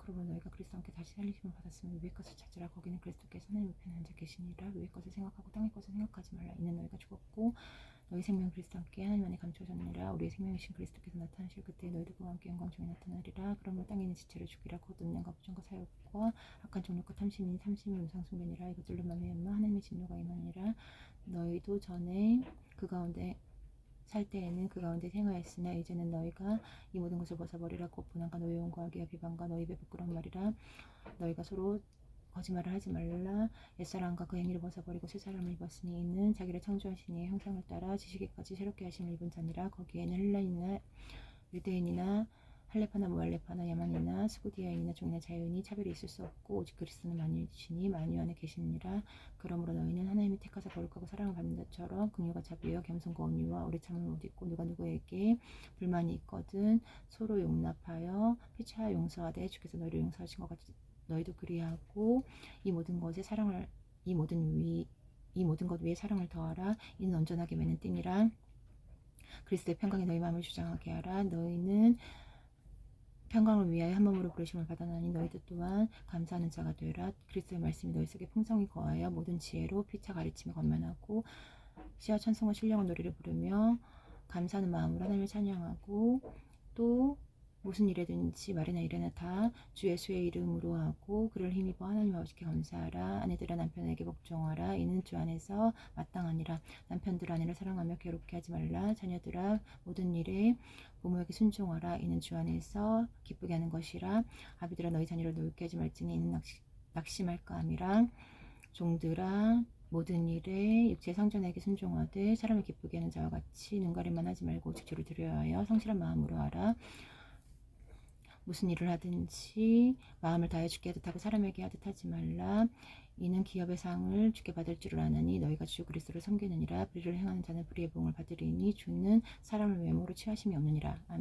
그러므로 너희가 그리스도 함께 다시 살리심을 받았으면 위의 것을 찾으라? 거기는 그리스도께서 하나님 우편에 앉아 계시니라. 위의 것을 생각하고 땅의 것을 생각하지 말라? 이는 너희가 죽었고 너희 생명 그리스도 함께 하나님 안에 감추어졌느니라. 우리의 생명이신 그리스도께서 나타나실 그때 너희도 그와 함께 영광 중에 나타나리라. 그러므로 땅에 있는 지체를 죽이라. 곧 음양과 부정과 사욕과 악한 종력과 탐심이 탐심이 우상 숭배니라. 이것들로 말미암아 하나님의 진노가 임하니라. 너희도 전에 그 가운데 살 때에는 그 가운데 생하였으나 이제는 너희가 이 모든 것을 벗어버리라. 곧 분한과 노여움과 악의와 비방과 너희 입의 부끄러운 말이라. 너희가 서로 거짓말을 하지 말라. 옛사람과 그 행위를 벗어버리고 새 사람을 입었으니 이는 자기를 창조하신 이의 형상을 따라 지식에까지 새롭게 하심을 입은 자니라. 거기에는 헬라인이나 유대인이나 할레파나 무할레파나 야만이나 스구디아인이나 종이나 자유인이 차별이 있을 수 없고 오직 그리스도는 만유이시니 만유 안에 계시니라 그러므로 너희는 하나님이 택하사 거룩하고 사랑을 받는 자처럼 긍휼과 자비와 겸손과 온유와 오래 참음을 못 잊고 누가 누구에게 불만이 있거든 서로 용납하여 피차 용서하되 주께서 너희를 용서하신 것 같이 너희도 그리하고 이 모든 것에 사랑을 이 모든 위 이 모든 것 위에 사랑을 더하라. 이는 온전하게 맺는 띵이라. 그리스도의 평강이 너희 마음을 주장하게 하라. 너희는 평강을 위하여 한 몸으로 부르심을 받아나니 너희도 또한 감사하는 자가 되라. 그리스도의 말씀이 너희 속에 풍성히 거하여 모든 지혜로 피차 가르침에 권면하고 시와 천성과 신령한 노래를 부르며 감사하는 마음으로 하나님을 찬양하고 또 무슨 일에든지 말이나 일에나 다 주 예수의 이름으로 하고 그를 힘입어 하나님 아버지께 감사하라. 아내들아 남편에게 복종하라. 이는 주 안에서 마땅하니라. 남편들 아내를 사랑하며 괴롭게 하지 말라. 자녀들아 모든 일에 부모에게 순종하라. 이는 주 안에서 기쁘게 하는 것이라. 아비들아 너희 자녀를 노엽게 하지 말지니 이는 낙시, 낙심할까 함이라. 종들아 모든 일에 육체 성전에게 순종하되 사람을 기쁘게 하는 자와 같이 눈가림만 하지 말고 오직 주를 두려워하여 성실한 마음으로 하라 무슨 일을 하든지 마음을 다해 주께 하듯 하고 사람에게 하듯 하지 말라 이는 기업의 상을 주께 받을 줄을 아느니 너희가 주 그리스도를 섬기느니라 불의를 행하는 자는 불의의 봉을 받으리니 주는 사람을 외모로 취하심이 없느니라 아멘.